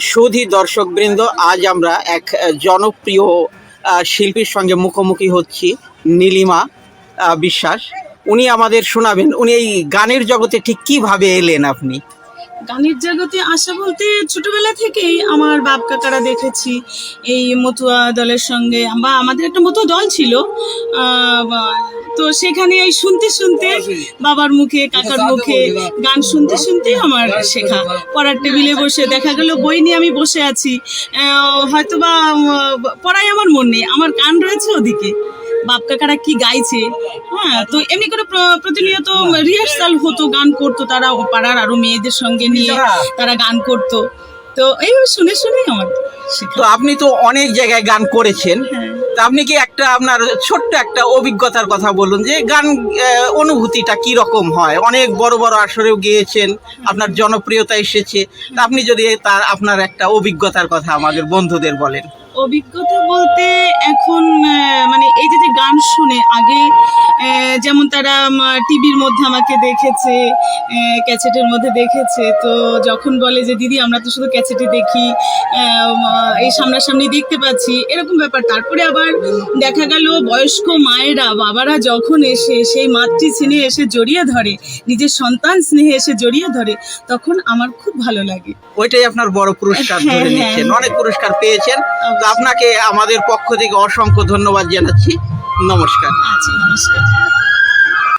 সুধী দর্শকবৃন্দ, আজ আমরা এক জনপ্রিয় শিল্পীর সঙ্গে মুখোমুখি হচ্ছি, নীলিমা বিশ্বাস। উনি আমাদের শোনাবেন। উনি এই গানের জগতে ঠিক কীভাবে এলেন আপনি? গানের জগতে আসা বলতে ছোটবেলা থেকেই আমার বাপ কাকারা দেখেছি। এই মতুয়া দলের সঙ্গে বা আমাদের একটা মতো দল ছিল। তো সেখানে এই শুনতে শুনতে বাবার মুখে, কাকার মুখে গান শুনতে শুনতে আমার শেখা। পড়ার টেবিলে বসে দেখা গেল, বই নিয়ে আমি বসে আছি। হয়তোবা পড়ায় আমার মন নেই, আমার গান রয়েছে ওদিকে। বাপ কাকারা কি গাইছে? হ্যাঁ তো এমনি করে প্রতিনিয়ত রিহার্সাল হতো গান করতো তারা ও পাড়ার আরও মেয়েদের সঙ্গে নিয়ে তারা গান করতো। তো এইভাবে শুনে শুনে আমার তো আপনি তো অনেক জায়গায় গান করেছেন। হ্যাঁ। তা আপনি কি একটা আপনার ছোট্ট একটা অভিজ্ঞতার কথা বলুন যে গান অনুভূতিটা কি রকম হয়? অনেক বড় বড় আসরেও গিয়েছেন আপনার জনপ্রিয়তা এসেছে। তা আপনি যদি তার আপনার একটা অভিজ্ঞতার কথা আমাদের বন্ধুদের বলেন। অভিজ্ঞতা বলতে এখন যেমন তারা টিভির মধ্যে আমাকে দেখেছে ক্যাসেটের মধ্যে দেখেছে। তো যখন বলে যে দিদি আমরা তো শুধু ক্যাসেটে দেখি এই সামনাসামনি দেখতে পাচ্ছি। এরকম ব্যাপার। তারপরে আবার দেখা গেল বয়স্ক মায়েরা বাবারা যখন এসে সেই মাতৃ স্নেহে এসে জড়িয়ে ধরে নিজের সন্তান স্নেহে এসে জড়িয়ে ধরে তখন আমার খুব ভালো লাগে। ওইটাই আপনার বড় পুরস্কার হ্যাঁ, ধরে নিচ্ছেন হ্যাঁ। অনেক পুরস্কার পেয়েছেন। তো আপনাকে আমাদের পক্ষ থেকে অসংখ্য ধন্যবাদ জানাচ্ছি। নমস্কার। আচ্ছা নমস্কার।